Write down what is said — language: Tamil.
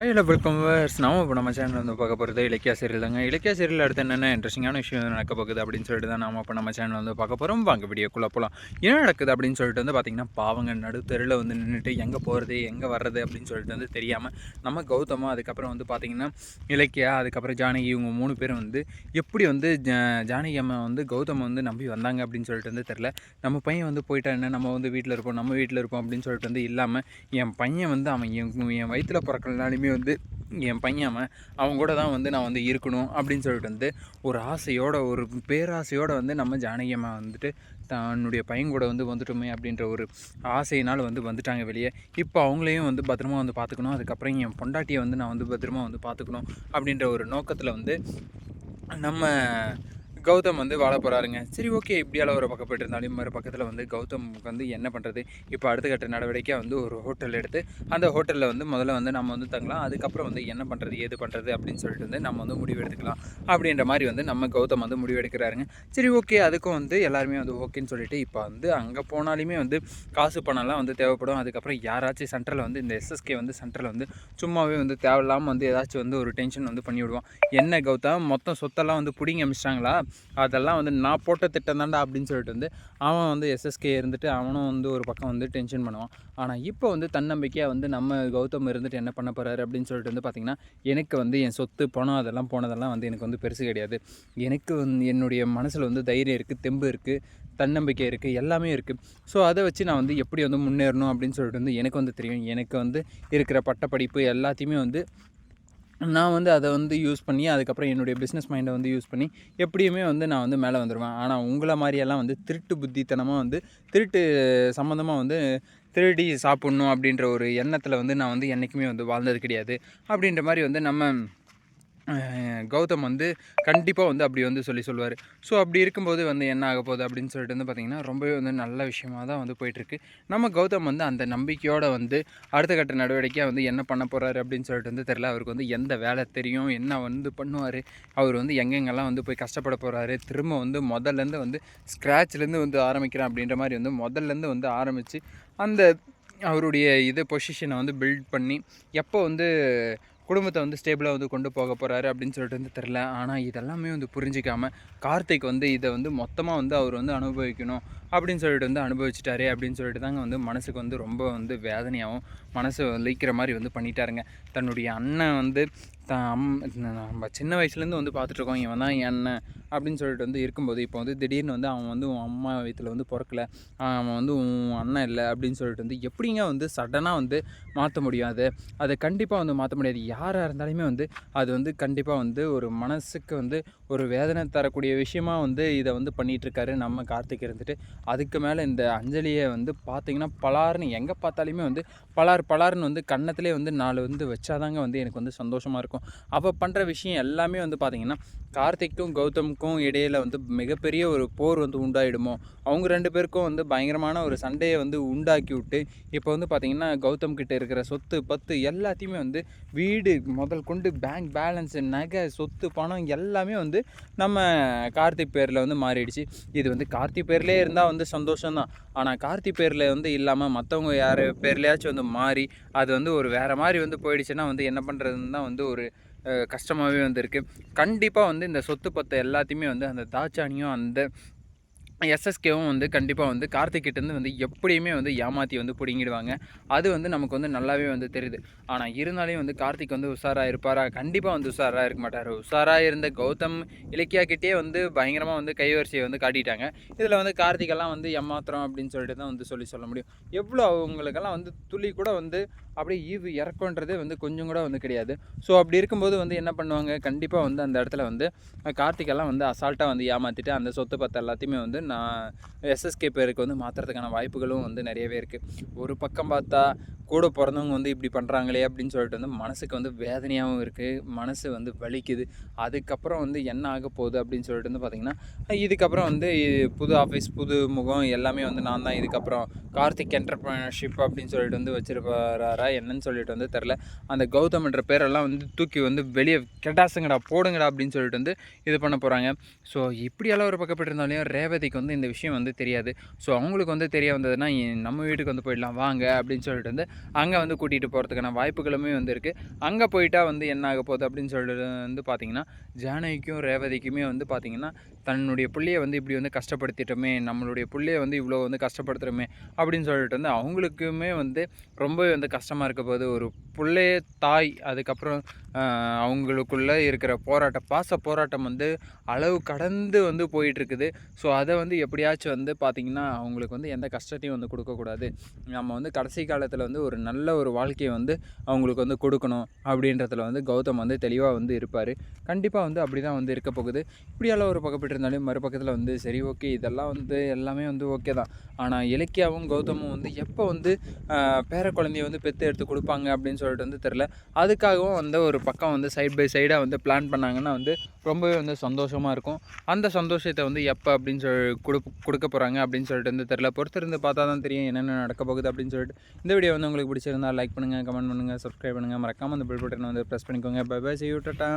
ஹலோ வெல்கம் வேர்ஸ் நாம இப்போ நம்ம சேனல் வந்து பார்க்க போகிறது இலக்கிய சீரியல் தாங்க இலக்கிய சீரியல் அடுத்து என்னென்ன இன்ட்ரெஸ்டிங்கான விஷயம் நடக்க போகுது அப்படின்னு சொல்லிட்டு தான் நாம இப்போ நம்ம சேனல் வந்து பார்க்க போகிறோம் வாங்க வீடியோக்குள்ளே போகலாம் என்ன நடக்குது அப்படின்னு சொல்லிட்டு வந்து பார்த்திங்கன்னா பாவங்க நடுத்தருவில் வந்து நின்றுட்டு எங்கே போகிறது எங்கே வர்றது அப்படின்னு சொல்லிட்டு வந்து தெரியாமல் நம்ம கௌதமா அதுக்கப்புறம் வந்து பார்த்திங்கன்னா இலக்கியா அதுக்கப்புறம் ஜானகி இவங்க மூணு பேரும் வந்து எப்படி வந்து ஜானகி அம்மா வந்து கௌதம் வந்து நம்பி வந்தாங்க அப்படின்னு சொல்லிட்டு வந்து தெரில நம்ம பையன் வந்து போயிட்டா என்ன? நம்ம வந்து வீட்டில் இருப்போம் நம்ம வீட்டில் இருப்போம் அப்படின்னு சொல்லிட்டு வந்து இல்லாமல் என் பையன் வந்து அவன் என் என் வயிற்றில் பிறக்கலனாலுமே வந்து என் பையன் அவன் அவங்க கூட தான் வந்து நான் வந்து இருக்கணும் அப்படின்னு சொல்லிட்டு வந்து ஒரு ஆசையோட ஒரு பேராசையோடு வந்து நம்ம ஜானகி அம்மா வந்துட்டு தன்னுடைய பையன் கூட வந்து வந்துட்டோமே அப்படின்ற ஒரு ஆசையினால் வந்து வந்துட்டாங்க வெளியே. இப்போ அவங்களையும் வந்து பத்திரமா வந்து பார்த்துக்கணும். அதுக்கப்புறம் என் பொண்டாட்டியை வந்து நான் வந்து பத்திரமா வந்து பார்த்துக்கணும் அப்படின்ற ஒரு நோக்கத்தில் வந்து நம்ம கௌதம் வந்து வாழ போகிறாருங்க சரி ஓகே. இப்படியால ஒரு பக்கம் போயிட்டு இருந்தாலும் மறு பக்கத்தில் வந்து கௌதமுக்கு வந்து என்ன பண்ணுறது இப்போ அடுத்த கட்ட நடவடிக்கை வந்து ஒரு ஹோட்டல் எடுத்து அந்த ஹோட்டலில் வந்து முதல்ல வந்து நம்ம வந்து தங்கலாம். அதுக்கப்புறம் வந்து என்ன பண்ணுறது ஏது பண்ணுறது அப்படின்னு சொல்லிட்டு வந்து நம்ம வந்து முடிவு எடுத்துக்கலாம். அப்படின்ற மாதிரி வந்து நம்ம கௌதம் வந்து முடிவு எடுக்கிறாருங்க. சரி ஓகே. அதுக்கும் வந்து எல்லாருமே வந்து ஓகேன்னு சொல்லிட்டு இப்போ வந்து அங்கே போனாலுமே வந்து காசு பணம்லாம் வந்து தேவைப்படும். அதுக்கப்புறம் யாராச்சும் சென்டரில் வந்து இந்த எஸ்எஸ்கே வந்து சென்டரில் வந்து சும்மாவே வந்து தேவையில்லாமல் வந்து ஏதாச்சும் வந்து ஒரு டென்ஷன் வந்து பண்ணிவிடுவோம் என்ன கௌதம்? மொத்தம் சொத்தெல்லாம் வந்து பிடிங்கி அமிச்சிட்டாங்களா? அதெல்லாம் வந்து நான் போட்ட திட்டம் தாண்டா அப்படின்னு சொல்லிட்டு வந்து அவன் வந்து எஸ்எஸ்கே இருந்துட்டு அவனும் வந்து ஒரு பக்கம் வந்து டென்ஷன் பண்ணுவான். ஆனால் இப்போ வந்து தன்னம்பிக்கையாக வந்து நம்ம கௌதம் இருந்துட்டு என்ன பண்ண போகிறாரு அப்படின்னு சொல்லிட்டு வந்து பார்த்திங்கன்னா எனக்கு வந்து என் சொத்து பணம் அதெல்லாம் போனதெல்லாம் வந்து எனக்கு வந்து பெருசு கிடையாது. எனக்கு வந்து என்னுடைய மனசில் வந்து தைரியம் இருக்குது தெம்பு இருக்குது தன்னம்பிக்கை இருக்குது எல்லாமே இருக்குது ஸோ அதை வச்சு நான் வந்து எப்படி வந்து முன்னேறணும் அப்படின்னு சொல்லிட்டு வந்து எனக்கு வந்து தெரியும். எனக்கு வந்து இருக்கிற பட்டப்படிப்பு எல்லாத்தையுமே வந்து நான் வந்து அதை வந்து யூஸ் பண்ணி அதுக்கப்புறம் என்னுடைய பிஸ்னஸ் மைண்டை வந்து யூஸ் பண்ணி எப்படியுமே வந்து நான் வந்து மேலே வந்துடுவேன் ஆனால் உங்களை மாதிரியெல்லாம் வந்து திருட்டு புத்தித்தனமாக வந்து திருட்டு சம்மந்தமாக வந்து திருடி சாப்பிட்ணும் அப்படின்ற ஒரு எண்ணத்தில் வந்து நான் வந்து என்றைக்குமே வந்து வாழ்ந்தது கிடையாது. அப்படின்ற மாதிரி வந்து நம்ம கௌதம் வந்து கண்டிப்பாக வந்து அப்படி வந்து சொல்லி சொல்லுவார். ஸோ அப்படி இருக்கும்போது வந்து என்ன ஆக போகுது அப்படின்னு சொல்லிட்டு வந்து பார்த்திங்கன்னா ரொம்பவே வந்து நல்ல விஷயமாக தான் வந்து போயிட்டுருக்கு நம்ம கௌதம் வந்து அந்த நம்பிக்கையோடு வந்து அடுத்த கட்ட நடவடிக்கையாக வந்து என்ன பண்ண போகிறாரு அப்படின்னு சொல்லிட்டு வந்து தெரில அவருக்கு வந்து எந்த வேலை தெரியும் என்ன வந்து பண்ணுவார் அவர் வந்து எங்கெங்கெல்லாம் வந்து போய் கஷ்டப்பட போகிறாரு திரும்ப வந்து முதல்லேருந்து வந்து ஸ்க்ராட்ச்லேருந்து வந்து ஆரம்பிக்கிறேன் அப்படின்ற மாதிரி வந்து முதல்லேருந்து வந்து ஆரம்பித்து அந்த அவருடைய இது பொசிஷனை வந்து பில்ட் பண்ணி எப்போ வந்து குடும்பத்தை வந்து ஸ்டேபிளாக வந்து கொண்டு போக போகிறாரு அப்படின்னு சொல்லிட்டு வந்து தெரில ஆனால் இதெல்லாமே வந்து புரிஞ்சிக்காமல் கார்த்திக் வந்து இதை வந்து மொத்தமாக வந்து அவர் வந்து அனுபவிக்கணும் அப்படின்னு சொல்லிட்டு வந்து அனுபவிச்சிட்டாரே அப்படின்னு சொல்லிட்டு தாங்க வந்து மனசுக்கு வந்து ரொம்ப வந்து வேதனையாகவும் மனசு வலிக்கிற மாதிரி வந்து பண்ணிட்டாருங்க. தன்னுடைய அண்ணன் வந்து தான் அம் நம்ம சின்ன வயசுலேருந்து வந்து பார்த்துட்ருக்கோம் இவன் தான் என் அண்ணன் அப்படின்னு சொல்லிட்டு வந்து இருக்கும்போது இப்போ வந்து திடீர்னு வந்து அவன் வந்து உன் அம்மா வயிற்றில் வந்து பிறக்கல அவன் வந்து உன் அண்ணன் இல்லை அப்படின்னு சொல்லிட்டு வந்து எப்படிங்க வந்து சடனாக வந்து மாற்ற முடியும் அதை? கண்டிப்பாக வந்து மாற்ற முடியாது. யாராக இருந்தாலுமே வந்து அது வந்து கண்டிப்பாக வந்து ஒரு மனசுக்கு வந்து ஒரு வேதனை தரக்கூடிய விஷயமா வந்து இதை வந்து பண்ணிகிட்ருக்காரு நம்ம கார்த்திக் இருந்துட்டு. அதுக்கு மேலே இந்த அஞ்சலியை வந்து பார்த்திங்கன்னா பலார்னு எங்கே பார்த்தாலுமே வந்து பலார் பலார்னு வந்து கன்னத்திலே வந்து நாலு வந்து வச்சாதாங்க வந்து எனக்கு வந்து சந்தோஷமாக இருக்கும். அப்போ பண்ணுற விஷயம் எல்லாமே வந்து பார்த்திங்கன்னா கார்த்திக்கும் கௌதமுக்கும் இடையில வந்து மிகப்பெரிய ஒரு போர் வந்து உண்டாயிடுமோ? அவங்க ரெண்டு பேருக்கும் வந்து பயங்கரமான ஒரு சண்டையை வந்து உண்டாக்கி விட்டு இப்போ வந்து பார்த்திங்கன்னா கௌதம் கிட்டே இருக்கிற சொத்து பத்து எல்லாத்தையுமே வந்து வீடு முதல் கொண்டு பேங்க் பேலன்ஸு நகை சொத்து பணம் எல்லாமே வந்து நம்ம கார்த்திக் பேரில் வந்து மாறிடுச்சு. இது வந்து கார்த்திக் பேர்லேயே இருந்தால் வந்து சந்தோஷம்தான். ஆனால் கார்த்திக் பேரில் வந்து இல்லாமல் மற்றவங்க யார் பேர்லையாச்சும் வந்து மாறி அது வந்து ஒரு வேறு மாதிரி வந்து போயிடுச்சுன்னா வந்து என்ன பண்ணுறதுன்னு தான் வந்து ஒரு கஷ்டமாகவே வந்திருக்கு கண்டிப்பாக வந்து இந்த சொத்து பத்து எல்லாத்தையுமே வந்து அந்த தாச்சானியும் அந்த எஸ்எஸ்கேவும் வந்து கண்டிப்பாக வந்து கார்த்திக்கிட்டேருந்து வந்து எப்படியுமே வந்து ஏமாற்றி வந்து பிடுங்கிடுவாங்க. அது வந்து நமக்கு வந்து நல்லாவே வந்து தெரியுது. ஆனால் இருந்தாலும் வந்து கார்த்திக் வந்து உஷாராக இருப்பாரா? கண்டிப்பாக வந்து உஷாராக இருக்க மாட்டார். உஷாராக இருந்த கௌதம் இலக்கியா கிட்டே வந்து பயங்கரமாக வந்து கைவரிசையை வந்து காட்டிட்டாங்க. இதில் வந்து கார்த்திகெல்லாம் வந்து ஏமாத்திரம் அப்படின்னு சொல்லிட்டு தான் வந்து சொல்லி சொல்ல முடியும். எவ்வளோ அவங்களுக்கெல்லாம் வந்து துளி கூட வந்து அப்படியே ஈவு இறக்குன்றதே வந்து கொஞ்சம் கூட வந்து கிடையாது. ஸோ அப்படி இருக்கும்போது வந்து என்ன பண்ணுவாங்க? கண்டிப்பாக வந்து அந்த இடத்துல வந்து கார்த்திகெல்லாம் வந்து அசால்ட்டாக வந்து ஏமாற்றிட்டு அந்த சொத்து பத்து எல்லாத்தையுமே வந்து நான் எஸ்எஸ்கே பேருக்கு வந்து மாற்றுறதுக்கான வாய்ப்புகளும் வந்து நிறையவே இருக்குது ஒரு பக்கம் பார்த்தா கூட பிறந்தவங்க வந்து இப்படி பண்ணுறாங்களே அப்படின்னு சொல்லிட்டு வந்து மனசுக்கு வந்து வேதனையாகவும் இருக்குது மனசு வந்து வலிக்குது. அதுக்கப்புறம் வந்து என்ன ஆக போகுது அப்படின்னு சொல்லிட்டு வந்து பார்த்திங்கன்னா இதுக்கப்புறம் வந்து புது ஆஃபீஸ் புது முகம் எல்லாமே வந்து நான் தான். இதுக்கப்புறம் கார்த்திக் என்டர்பிரினர்ஷிப் அப்படின்னு சொல்லிட்டு வந்து வச்சுருப்பாரா என்னன்னு சொல்லிட்டு வந்து தெரில அந்த கௌதம்ன்ற பேரெல்லாம் வந்து தூக்கி வந்து வெளியே கெட்டாசுங்கடா போடுங்கடா அப்படின்னு சொல்லிட்டு வந்து இது பண்ண போகிறாங்க ஸோ இப்படியெல்லாம் ஒரு பக்கப்பட்டிருந்தாலையும் ரேவதிக்கு வந்து இந்த விஷயம் வந்து தெரியாது. ஸோ அவங்களுக்கு வந்து தெரிய வந்ததுன்னா நம்ம வீட்டுக்கு வந்து போயிடலாம் வாங்க அப்படின்னு சொல்லிட்டு வந்து அங்கே வந்து கூட்டிகிட்டு போகிறதுக்கான வாய்ப்புகளுமே வந்து இருக்குது அங்கே போயிட்டால் வந்து என்ன ஆக போகுது அப்படின்னு சொல்லிட்டு வந்து பார்த்திங்கன்னா ஜானகிக்கும் ரேவதிக்குமே வந்து பார்த்திங்கன்னா தன்னுடைய பிள்ளையை வந்து இப்படி வந்து கஷ்டப்படுத்திட்டோமே நம்மளுடைய பிள்ளையை வந்து இவ்வளோ வந்து கஷ்டப்படுத்துகிறோமே அப்படின்னு சொல்லிட்டு வந்து அவங்களுக்குமே வந்து ரொம்பவே வந்து கஷ்டமாக இருக்க போகுது. ஒரு பிள்ளைய தாய் அதுக்கப்புறம் அவங்களுக்குள்ளே இருக்கிற போராட்டம் பாச போராட்டம் வந்து அளவு கடந்து வந்து போயிட்டுருக்குது. ஸோ அதை வந்து எப்படியாச்சும் வந்து பார்த்திங்கன்னா அவங்களுக்கு வந்து எந்த கஷ்டத்தையும் வந்து கொடுக்கக்கூடாது. நம்ம வந்து கடைசி காலத்தில் வந்து ஒரு நல்ல ஒரு வாழ்க்கையை வந்து அவங்களுக்கு வந்து கொடுக்கணும் அப்படின்றதுல வந்து கௌதம் வந்து தெளிவாக வந்து இருப்பார். கண்டிப்பாக வந்து அப்படி தான் வந்து இருக்க போகுது. இப்படியெல்லாம் ஒரு பக்கப்பட்டு இருந்தாலும் மறுபக்கத்தில் வந்து சரி ஓகே இதெல்லாம் வந்து எல்லாமே வந்து ஓகே தான். ஆனால் இலக்கியாவும் கௌதமும் வந்து எப்போ வந்து பேர குழந்தைய வந்து பெற்று எடுத்து கொடுப்பாங்க? அப்படின்னு சொல்லிட்டு வந்து தெரில அதுக்காகவும் வந்து ஒரு பக்கம் வந்து சைட் பை சைடாக வந்து பிளான் பண்ணாங்கன்னா வந்து ரொம்பவே வந்து சந்தோஷமாக இருக்கும். அந்த சந்தோஷத்தை வந்து எப்போ அப்படின்னு சொல்லி கொடு கொடுக்க போகிறாங்க அப்படின்னு சொல்லிட்டு வந்து தெரில பொறுத்திருந்து பார்த்தா தான் தெரியும் என்னென்ன நடக்க போகுது அப்படின்னு சொல்லிட்டு. இந்த வீடியோ வந்து உங்களுக்கு பிடிச்சிருந்தா லைக் பண்ணுங்கள் கமெண்ட் பண்ணுங்கள் சப்ஸ்கிரைப் பண்ணுங்கள் மறக்காமல் அந்த பில் பட்டனை வந்து ப்ரெஸ் பண்ணிக்கோங்க. By by செய்யூட்டா